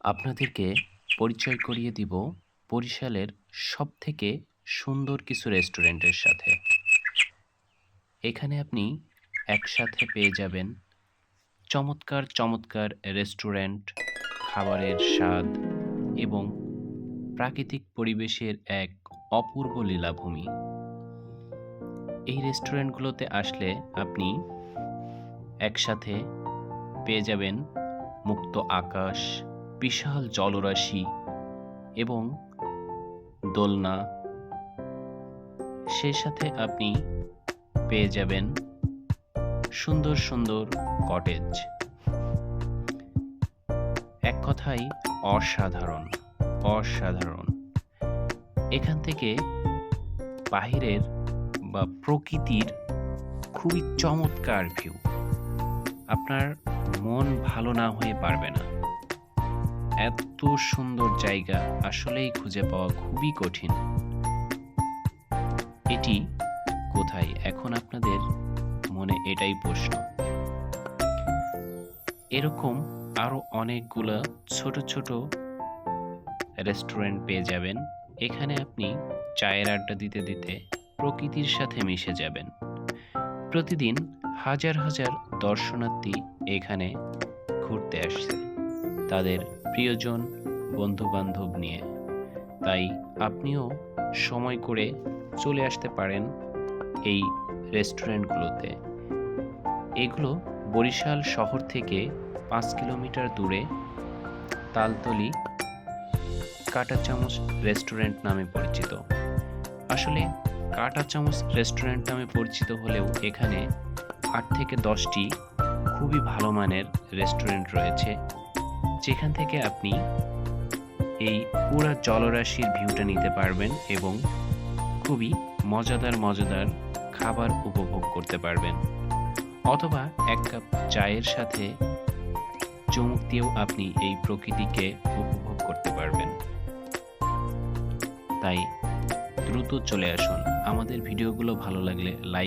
আপনাদেরকে পরিচয় করিয়ে দিব বরিশালের সবথেকে সুন্দর কিছু রেস্টুরেন্টের সাথে। এখানে আপনি একসাথে পেয়ে যাবেন চমৎকার চমৎকার রেস্টুরেন্ট, খাবারের স্বাদ এবং প্রাকৃতিক পরিবেশের এক অপূর্ব লীলাভূমি। এই রেস্টুরেন্টগুলোতে আসলে আপনি একসাথে পেয়ে যাবেন মুক্ত আকাশ বিশাল জলরাশি এবং দোলনা। সেই সাথে আপনি পেয়ে যাবেন সুন্দর সুন্দর কটেজ। এক কথাই অসাধারণ অসাধারণ। এখান থেকে বাহিরের বা প্রকৃতির খুবই চমৎকার ভিউ আপনার মন ভালো না হয়ে পারবে না। এত সুন্দর জায়গা আসলেই খুঁজে পাওয়া খুবই কঠিন। এটি কোথায়? এখন আপনাদের মনে এটাই প্রশ্ন। এরকম আরও অনেকগুলো ছোট ছোট রেস্টুরেন্ট পেয়ে যাবেন। এখানে আপনি চায়ের আড্ডা দিতে দিতে প্রকৃতির সাথে মিশে যাবেন। প্রতিদিন হাজার হাজার দর্শনার্থী এখানে ঘুরতে আসছে। তাদের প্রিয়জন বন্ধু বান্ধব নিয়ে। তাই আপনিও সময় করে চলে আসতে পারেন এই রেস্টুরেন্টগুলোতে। এগুলো বরিশাল শহর থেকে পাঁচ কিলোমিটার দূরে তালতলি কাটা চামচ রেস্টুরেন্ট নামে পরিচিত। আসলে কাটা চামচ রেস্টুরেন্ট নামে পরিচিত হলেও এখানে আট থেকে দশটি খুবই ভালো মানের রেস্টুরেন্ট রয়েছে। যেখান থেকে আপনি এই পুরা জলরাশির ভিউটা নিতে পারবেন এবং খুবই মজাদার মজাদার খাবার উপভোগ করতে পারবেন। অথবা এক কাপ চায়ের সাথে চুমুক দিয়েও আপনি এই প্রকৃতিকে উপভোগ করতে পারবেন। তাই দ্রুত চলে আসুন। আমাদের ভিডিওগুলো ভালো লাগলে লাইক